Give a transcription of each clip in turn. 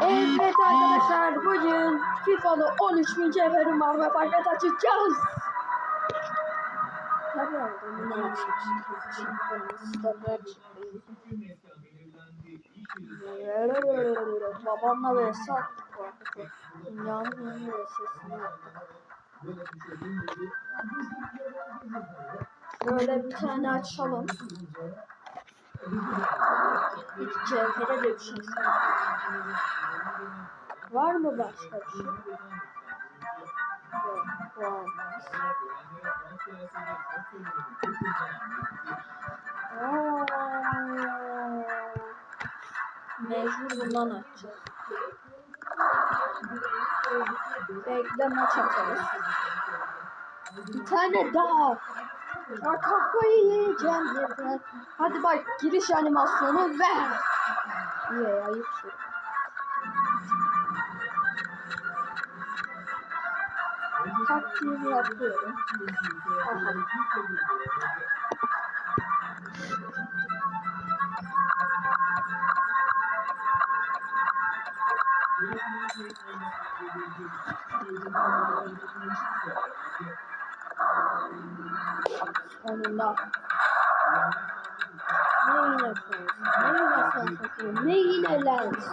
Evet arkadaşlar bugün FIFA'da 13 bin cevherim var ve paket açacağız. Tabii oğlum bunu açacağız. Babamla ve sattık bu arada. Dünyanın en iyi sesini yaptık. Böyle bir tane açalım. Cevhere bir şey sanmıyorum. Var mı başka bir şey? Yok, olmaz. Mecbur bundan açacağız. Bekle maç atarız. Bir tane daha. Ya kafayı yiyeceğim yeter. Hadi bak giriş animasyonu ver. Niye ayıpsın. Taktiğimi yapıyorum. Aha. Sonunda. Ne yine son? Ne yine takıyor? Ne yine lens?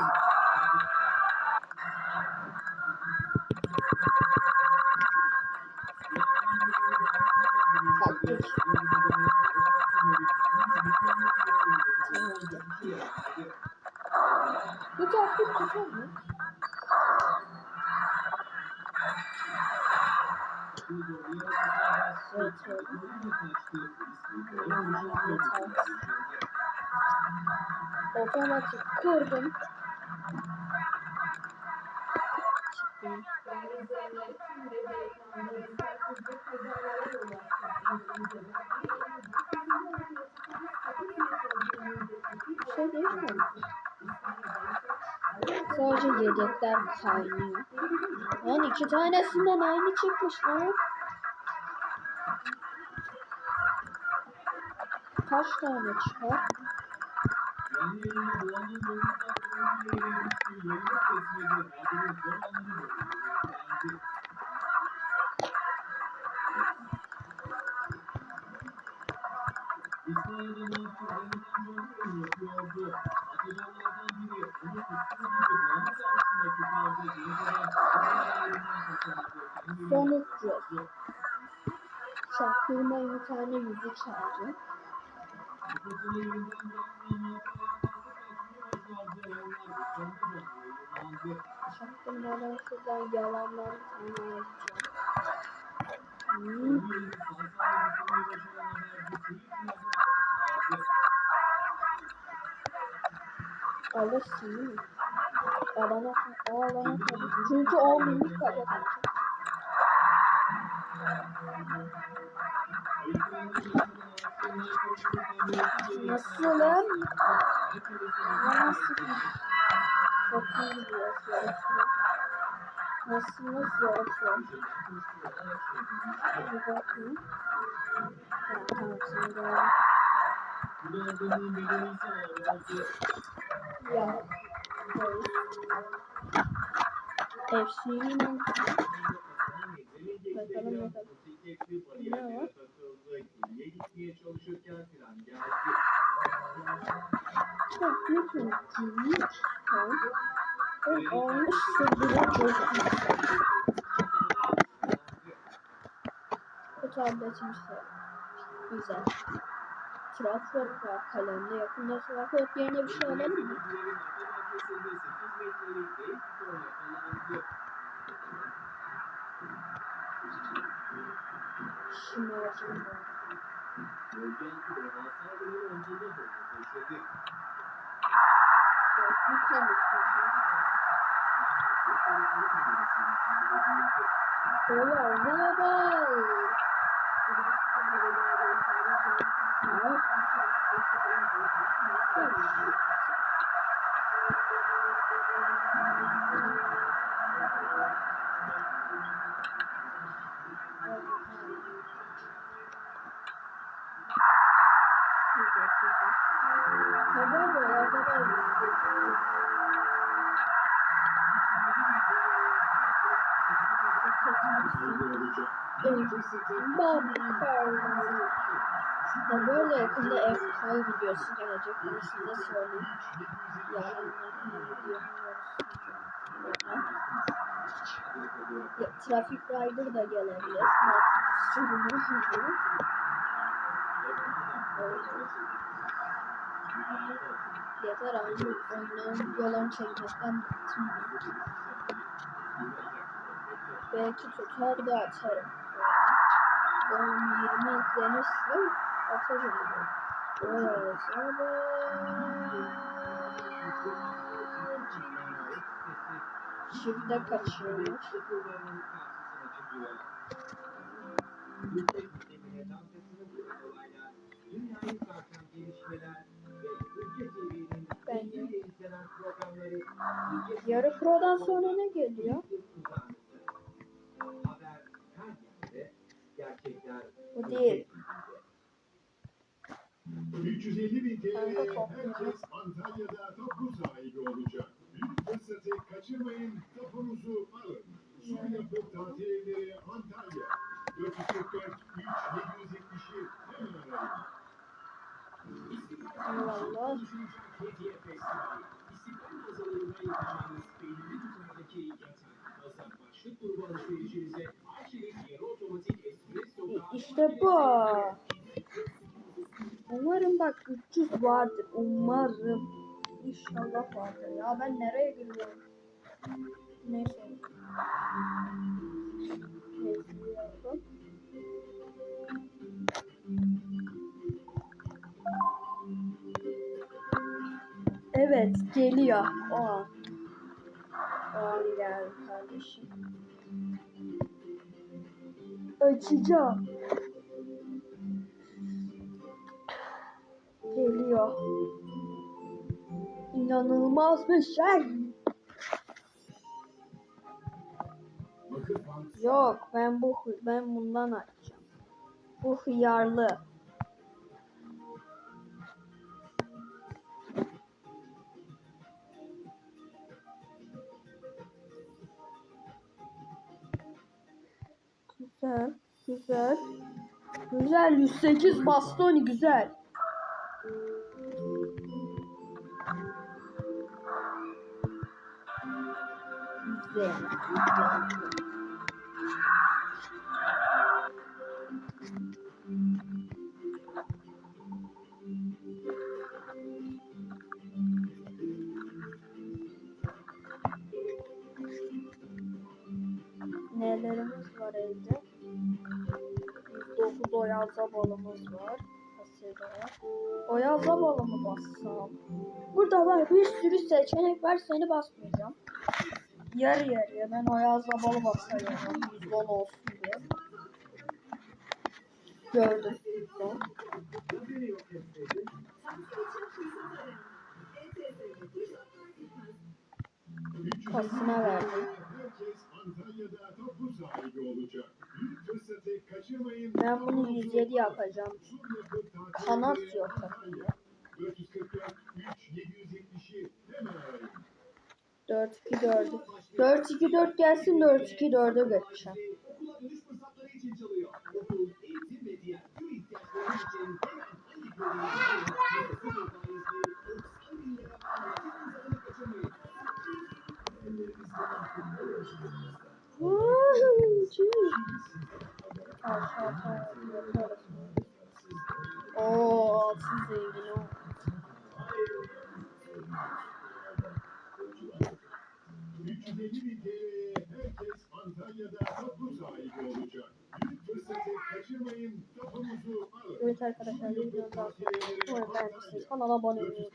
Bu taktik tutar mı? Evet, evet. Otomatik kırdım. Çıktım. Şey değişmedi. Sadece yedekler kaynıyor. Lan iki tanesinden aynı çıkmış lan. Kaç tane çıkar? Son 300. Şaklığıma bir tane yüzük çaldı. Şaklığımdan şuradan yalanlar bir tane alacağım. Hmm. Alırsın değil mi? Alana, o alana. Çünkü 10 binlik paket Nasılım? Ya Nasıl? Çok iyi gidiyor. yarışma. Nasılsınız yarışma? Bir bakayım. Tamam şimdi. Ya. Mi? Bakalım bakalım. Ne var? Çok kötü. Cilik. Ben olmuş sürdürüyor çok Bu tabletim işte. Güzel. Trafot var kalemde. Yakında trafot yerine bir şey alalım mı? Şunu alacağım ben. Bu konuşuyor. Böyle ağzına Bak ben böyle yakında F-Call videosu gelecek. Bunu size söyleyeyim. Yarın ya, Traffic Rider da gelebilir. Sürümü hızlı. Yeter artık oyunun videolarını çekmekten bıktım. Belki tutar da atarım. 10-20 izlenirse atarım. O Şifte kaçırmış. Bence. Yarı prodan sonra ne geliyor? Bu değil. 350 bin TL'ye herkes Antalya'da tapu sahibi olacak. Büyük fırsatı kaçırmayın, tapunuzu alın. Sur yapıp tatil evleri Antalya. 444 3 770'i hemen arayın. Allah Allah. İşte bu. Umarım bak 300 vardır. Umarım. İnşallah vardır. Ya ben nereye giriyorum? Neyse. Geziyorum. Evet geliyor o an geldi kardeşim. Açacağım. Geliyor. İnanılmaz bir şey. Yok ben bu ben bundan açacağım. Bu hıyarlı. Güzel, güzel. Güzel 108 bastoni güzel. Güzel. Nelerimiz var evde? 9 oyaza balımız var. Var. Oyaza balı mı bassam? Burada var bir sürü seçenek var seni basmayacağım. Yarı yarıya ben oyaza balı basıyorum. 110 olsun diye. Gördüm. Son. Pasına verdim. Sahibi olacak. Fırsatı kaçırmayın. Ben bunu 107 yapacağım. Kanat yok. Antalya. 444 3 770'i hemen arayın. 4 2 4. 4 2 4 gelsin 4 2 4'e geçeceğim. Okula dönüş fırsatları için çalıyor. Okulun eğitim ve diğer tüm ihtiyaçları için hemen hangi kaçırmayın, tapunuzu alın. Evet arkadaşlar videonun daha sonra. Kanala abone olmayı.